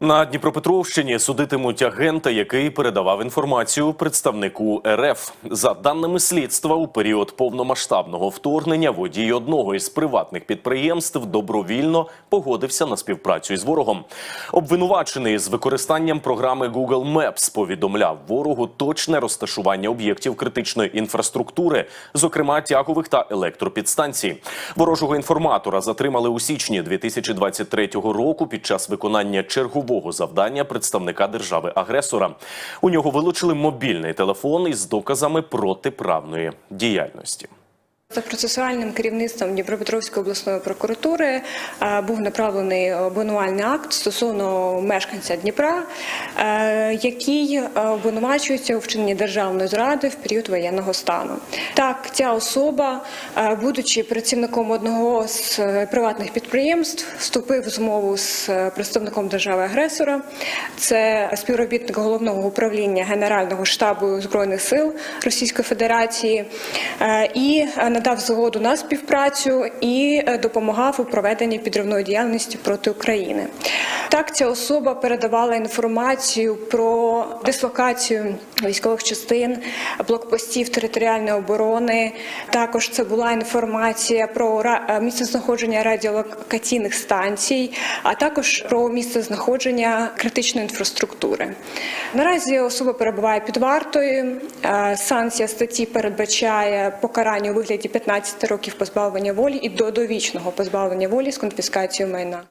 На Дніпропетровщині судитимуть агента, який передавав інформацію представнику РФ. За даними слідства, у період повномасштабного вторгнення водій одного із приватних підприємств добровільно погодився на співпрацю із ворогом. Обвинувачений з використанням програми Google Maps повідомляв ворогу точне розташування об'єктів критичної інфраструктури, зокрема тягових та електропідстанцій. Ворожого інформатора затримали у січні 2023 року під час виконання чергового завдання представника держави-агресора. У нього вилучили мобільний телефон із доказами протиправної діяльності. За процесуальним керівництвом Дніпропетровської обласної прокуратури е, був направлений обвинувальний акт стосовно мешканця Дніпра, е, який е, обвинувачується у вчиненні державної зради в період воєнного стану. Так, ця особа, будучи працівником одного з приватних підприємств, вступив в змову з представником держави-агресора. Це співробітник головного управління Генерального штабу збройних сил Російської Федерації. І е, надав згоду на співпрацю і е, допомагав у проведенні підривної діяльності проти України. Так, ця особа передавала інформацію про дислокацію військових частин, блокпостів територіальної оборони. Також це була інформація про е, місцезнаходження радіолокаційних станцій, а також про місцезнаходження критичної інфраструктури. Наразі особа перебуває під вартою. Е, Санкція статті передбачає покарання у вигляді 15 років позбавлення волі і до довічного позбавлення волі з конфіскацією майна.